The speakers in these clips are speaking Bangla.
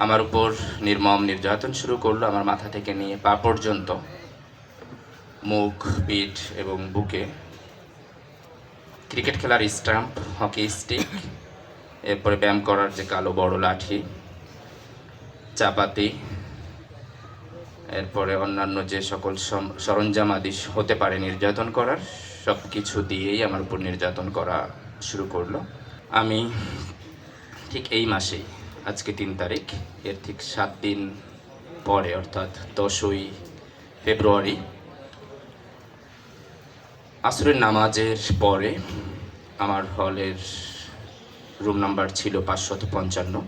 আমার উপর নির্মম নির্যাতন শুরু করল আমার মাথা থেকে নিয়ে পা পর্যন্ত। মুখ, পিঠ এবং বুকে। ক্রিকেট খেলার স্টাম্প হকি স্টিক, এরপরে ব্যায়াম করার যে কালো বড় লাঠি, চাপাতি, এরপরে অন্যান্য যে সকল সম- সরঞ্জাম আদি হতে পারে নির্যাতন করার সব কিছু দিয়েই আমার উপর নির্যাতন করা শুরু করল। আমি ঠিক এই মাসেই আজকে তিন তারিখ। এর ঠিক সাত দিন পরে, অর্থাৎ দশই ফেব্রুয়ারি। আসরের নামাজের পরে আমার হলের রুম নাম্বার ছিল পাঁচশত পঞ্চান্ন।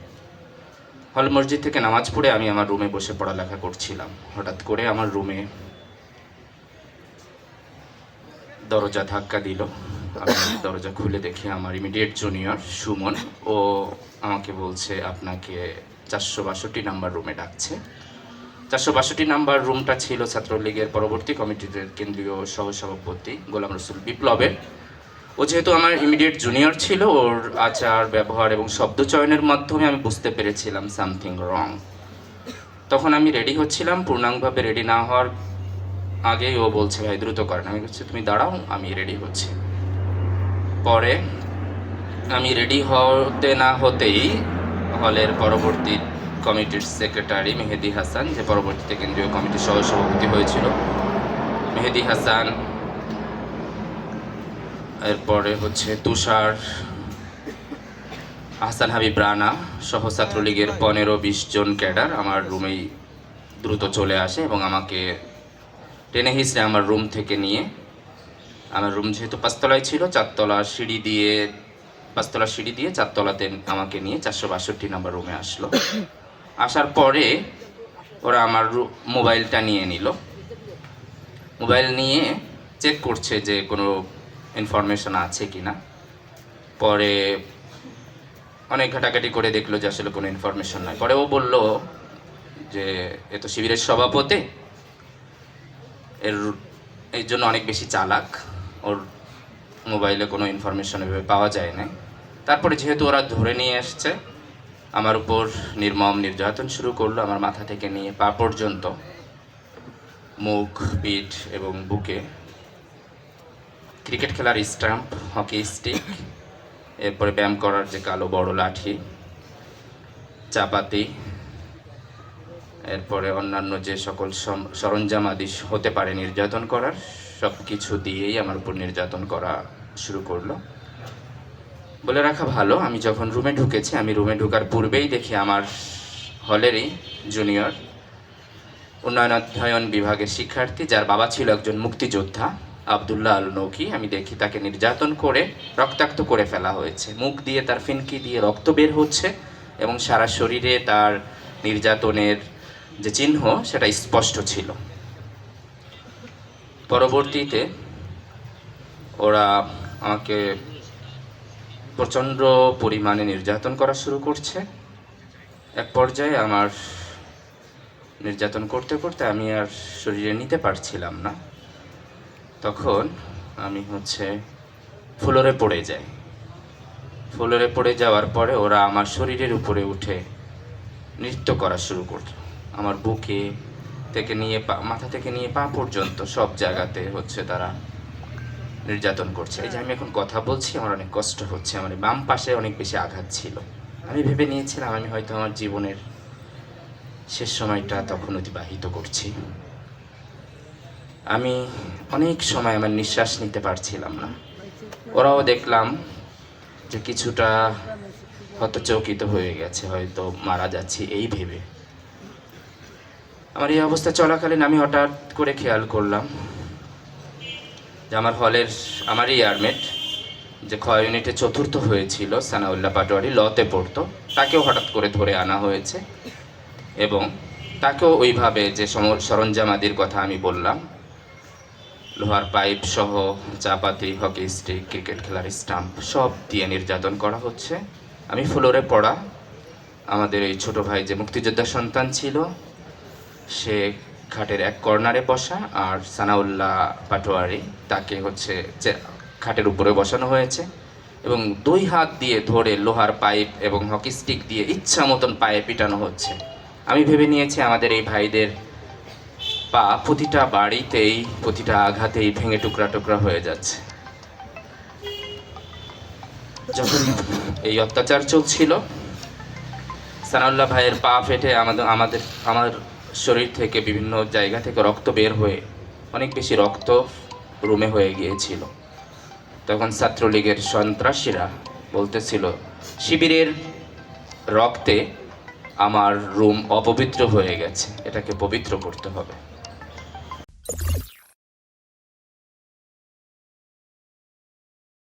হল মসজিদ থেকে নামাজ পড়ে আমি আমার রুমে বসে পড়ালেখা করছিলাম। হঠাৎ করে আমার রুমে দরজা ধাক্কা দিল। দরজা খুলে দেখি আমার ইমিডিয়েট জুনিয়র সুমন। ও আমাকে বলছে, আপনাকে চারশো বাষট্টি নাম্বার রুমে ডাকছে। চারশো বাষট্টি নাম্বার রুমটা ছিল ছাত্রলীগের পরবর্তী কমিটির কেন্দ্রীয় সহসভাপতি গোলাম রসুল বিপ্লবের। ও যেহেতু আমার ইমিডিয়েট জুনিয়র ছিল, ওর আচার, ব্যবহার এবং শব্দ চয়নের মাধ্যমে আমি বুঝতে পেরেছিলাম সামথিং রং তখন আমি রেডি হচ্ছিলাম, পূর্ণাঙ্গভাবে রেডি না হওয়ার আগেই ও বলছে, ভাই, দ্রুত করেন। আমি বলছি, তুমি দাঁড়াও, আমি রেডি হচ্ছি। পরে আমি রেডি হতে না হতেই হলের পরবর্তী কমিটির সেক্রেটারি মেহেদি হাসান, যে পরবর্তীতে কেন্দ্রীয় কমিটির সহ সভাপতি হয়েছিল, মেহেদি হাসান, এরপরে হচ্ছে তুষার হাসান হাবিব রানা সহ ছাত্রলীগের পনেরো বিশ জন ক্যাডার আমার রুমেই দ্রুত চলে আসে এবং আমাকে টেনে হিসড়ে আমার রুম থেকে নিয়ে আমার রুম যেহেতু পাঁচতলায় ছিল, চারতলা সিঁড়ি দিয়ে, পাঁচতলা সিঁড়ি দিয়ে চারতলাতে আমাকে নিয়ে চারশো বাষট্টি নাম্বার রুমে আসলো। আসার পরে ওরা আমার মোবাইলটা নিয়ে নিল। মোবাইল নিয়ে চেক করছে যে কোনো ইনফরমেশন আছে কি না। পরে অনেক ঘাটাঘাটি করে দেখল যে আসলে কোনো ইনফরমেশন নাই। পরে ও বলল যে, এ তো শিবিরের সভাপতি। এর এই জন্য অনেক বেশি চালাক। ওর মোবাইলে কোনো ইনফরমেশন এভাবে পাওয়া যায় না তারপরে যেহেতু ওরা ধরে নিয়ে এসছে, আমার উপর নির্মম নির্যাতন শুরু করল, আমার মাথা থেকে নিয়ে পা পর্যন্ত, মুখ, পিঠ এবং বুকে। ক্রিকেট খেলার স্টাম্প হকি স্টিক, এরপরে ব্যায়াম করার যে কালো বড় লাঠি, চাপাতি এরপরে অন্যান্য যে সকল সরঞ্জাম আদি হতে পারে নির্যাতন করার, সব কিছু দিয়েই আমার উপর নির্যাতন করা শুরু করল। বলে রাখা ভালো, আমি যখন রুমে ঢুকেছি, আমি রুমে ঢুকার পূর্বেই দেখি আমার হলেরই জুনিয়র উন্নয়ন অধ্যয়ন বিভাগের শিক্ষার্থী, যার বাবা ছিল একজন মুক্তিযোদ্ধা, আবদুল্লাহ আল নৌকি আমি দেখি তাকে নির্যাতন করে রক্তাক্ত করে ফেলা হয়েছে। মুখ দিয়ে তার ফিনকি দিয়ে রক্ত বের হচ্ছে এবং সারা শরীরে তার নির্যাতনের যে চিহ্ন সেটা স্পষ্ট ছিল। পরবর্তীতে ওরা আমাকে প্রচণ্ড পরিমাণে নির্যাতন করা শুরু করছে। এক পর্যায়ে আমার নির্যাতন করতে করতে আমি আর শরীরে নিতে পারছিলাম না। তখন আমি হচ্ছে ফ্লোরে পড়ে যাই। ফ্লোরে পড়ে যাওয়ার পরে ওরা আমার শরীরের উপরে উঠে নৃত্য করা শুরু করল। আমার বুকে থেকে নিয়ে পা, মাথা থেকে নিয়ে পা পর্যন্ত সব জায়গাতে হচ্ছে তারা নির্যাতন করছে। এই যে আমি এখন কথা বলছি, আমার অনেক কষ্ট হচ্ছে। আমার বাম পাশে অনেক বেশি আঘাত ছিল। আমি ভেবে নিয়েছিলাম, আমি হয়তো আমার জীবনের শেষ সময়টা তখন অতিবাহিত করছি। আমি অনেক সময় আমার নিঃশ্বাস নিতে পারছিলাম না। ওরাও দেখলাম যে কিছুটা হতচকিত হয়ে গেছে, হয়তো মারা যাচ্ছি, এই ভেবে। আমার এই অবস্থা চলাকালীন আমি হঠাৎ করে খেয়াল করলাম যে আমার হলের আমারই ইয়ারমেট যে ক্ষয় ইউনিটে চতুর্থ হয়েছিল, সানাউল্লাহ পাটোয়ারি, লতে পড়তো। তাকেও হঠাৎ করে ধরে আনা হয়েছে এবং তাকেও ওইভাবে যে সরঞ্জাম আদির কথা আমি বললাম, লোহার পাইপ সহ চাপাতি, হকি স্টিক ক্রিকেট খেলার স্টাম্প সব দিয়ে নির্যাতন করা হচ্ছে। আমি ফ্লোরে পড়া। আমাদের এই ছোট ভাই যে মুক্তিযোদ্ধা সন্তান ছিল সে খাটের এক কর্নারে বসা আর সানাউল্লাহ পাটোয়ারি তাকে হচ্ছে খাটের উপরে বসানো হয়েছে এবং দুই হাত দিয়ে ধরে লোহার পাইপ এবং হকি স্টিক দিয়ে ইচ্ছা মতন পায়ে পিটানো হচ্ছে। আমি ভেবে নিয়েছি আমাদের এই ভাইদের পা প্রতিটা বাড়িতেই, প্রতিটা আঘাতেই ভেঙে টুকরা টুকরা হয়ে যাচ্ছে। যখন এই অত্যাচার চলছিল, সানাউল্লাহ ভাইয়ের পা ফেটে আমাদের আমাদের আমার শরীর থেকে বিভিন্ন জায়গা থেকে রক্ত বের হয়ে অনেক বেশি রক্ত রুমে হয়ে গিয়েছিল। তখন ছাত্রলীগের সন্ত্রাসীরা বলতেছিল, শিবিরের রক্তে আমার রুম অপবিত্র হয়ে গেছে, এটাকে পবিত্র করতে হবে।